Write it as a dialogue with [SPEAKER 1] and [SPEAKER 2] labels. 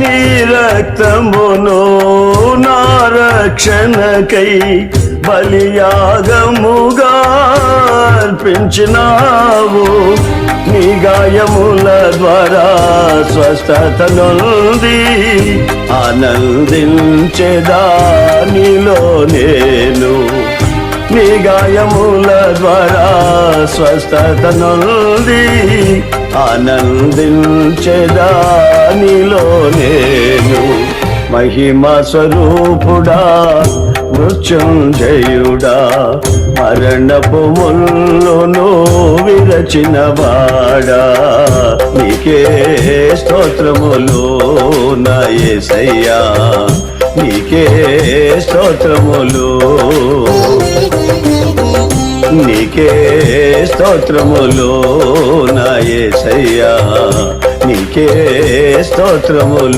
[SPEAKER 1] నీ రక్తమును నా రక్షణకై బలియాగముగా అర్పించినావు. నీ గాయముల ద్వారా స్వస్థత నుంది ఆనందించేదా నీలో నేను. నీ గాయముల ద్వారా స్వస్థత నుంది ఆనందించెదానిలో నేను మహిమ స్వరూపుడా మృత్యుంజయుడా మరణపు ముల్లును విరచిన వాడా. నీకే స్తోత్రములు నయసయ్యా నీకే స్తోత్రములు. నీకే స్తోత్రములు నా నీకే స్తోత్రములు.